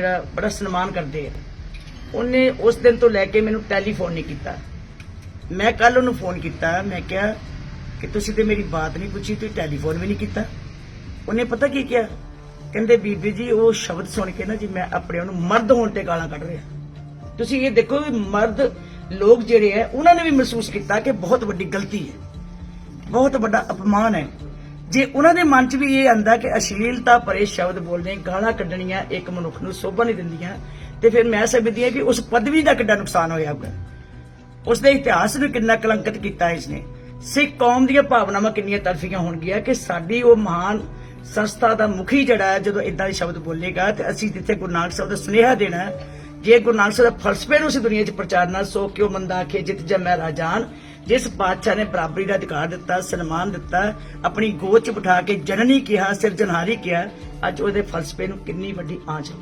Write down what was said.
ਮੇਰਾ ਬੜਾ ਸਨਮਾਨ ਕਰਦੇ ਆ, ਉਹਨੇ ਉਸ ਦਿਨ ਤੋਂ ਲੈ ਕੇ ਮੈਨੂੰ ਟੈਲੀਫੋਨ ਨਹੀਂ ਕੀਤਾ। ਮੈਂ ਕੱਲ ਉਹਨੂੰ ਫੋਨ ਕੀਤਾ, ਮੈਂ ਕਿਹਾ ਕਿ ਤੁਸੀਂ ਤੇ ਮੇਰੀ ਬਾਤ ਨਹੀਂ ਪੁੱਛੀ, ਤੁਸੀਂ ਟੈਲੀਫੋਨ ਵੀ ਨਹੀਂ ਕੀਤਾ। ਉਹਨੇ ਪਤਾ ਕੀ ਕਿਹਾ? ਕਹਿੰਦੇ, ਬੀਬੀ ਜੀ, ਉਹ ਸ਼ਬਦ ਸੁਣ ਕੇ ਨਾ ਜੀ, ਮੈਂ ਆਪਣੇ ਉਹਨੂੰ ਮਰਦ ਹੋਣ ਤੇ ਗਾਲਾਂ ਕੱਢ ਰਿਹਾ। ਤੁਸੀਂ ਇਹ ਦੇਖੋ ਵੀ ਮਰਦ ਲੋਕ ਜਿਹੜੇ ਆ, ਉਹਨਾਂ ਨੇ ਵੀ ਮਹਿਸੂਸ ਕੀਤਾ ਕਿ ਬਹੁਤ ਵੱਡੀ ਗਲਤੀ ਹੈ। ਬਹੁਤ ਵੱਡਾ ਅਪਮਾਨ ਹੈ। ਜੇ ਉਹਨਾਂ ਦੇ ਮਨ 'ਚ ਵੀ ਇਹ ਆਂਦਾ ਕਿ ਅਸ਼ਲੀਲਤਾ ਭਰੇ ਸ਼ਬਦ ਬੋਲਣੇ ਗਾਲਾਂ ਕੱਢਣੀਆਂ ਇੱਕ ਮਨੁੱਖ ਨੂੰ ਸੋਭਾ ਨਹੀਂ ਦਿੰਦੀਆਂ, ਤੇ ਫਿਰ ਮੈਂ ਸਮਝਦੀ ਹਾਂ ਕਿ ਉਸ ਪਦਵੀ ਦਾ ਕਿੰਨਾ ਨੁਕਸਾਨ ਹੋਇਆ ਹੋਊਗਾ। ਉਸ ਦੇ ਇਤਿਹਾਸ ਨੂੰ ਕਿੰਨਾ ਕਲੰਕਿਤ ਕੀਤਾ ਇਸਨੇ। ਸਿੱਖ ਕੌਮ ਦੀਆਂ ਭਾਵਨਾਵਾਂ ਕਿੰਨੀਆਂ ਤਰਫੀਆਂ ਹੋਣਗੀਆਂ ਕਿ ਸਾਡੀ ਉਹ ਮਹਾਨ ਸੰਸਥਾ ਦਾ ਮੁਖੀ ਜਿਹੜਾ ਹੈ, ਜਦੋਂ ਇਦਾਂ ਦੇ ਸ਼ਬਦ ਬੋਲੇਗਾ ਤੇ ਅਸੀਂ ਜਿੱਥੇ ਗੁਰੂ ਨਾਨਕ ਸਾਹਿਬ ਦਾ ਸੁਨੇਹਾ ਦੇਣਾ ਜੇ ਗੁਰੂ ਨਾਨਕ ਸਾਹਿਬ ਦੇ ਫਲਸਫੇ ਨੂੰ ਅਸੀਂ ਦੁਨੀਆ 'ਚ ਪ੍ਰਚਾਰਨਾ ਸੋ ਕਿਉ ਮੰਦਾ ਆਖੇ ਜਿਤ ਮੈਂ ਰਾਜਾਨ ਜਿਸ ਪਾਤਸ਼ਾਹ ਨੇ ਬਰਾਬਰੀ ਦਾ ਅਧਿਕਾਰ ਦਿੱਤਾ, ਸਨਮਾਨ ਦਿੱਤਾ, ਆਪਣੀ ਗੋਦ 'ਚ ਬਿਠਾ ਕੇ ਜਨਨੀ ਕਿਹਾ, ਸਿਰਜਣਹਾਰੀ ਕਿਹਾ, ਅੱਜ ਉਹਦੇ ਫਲਸਫੇ ਨੂੰ ਕਿੰਨੀ ਵੱਡੀ ਆਂਚ ਹੈ।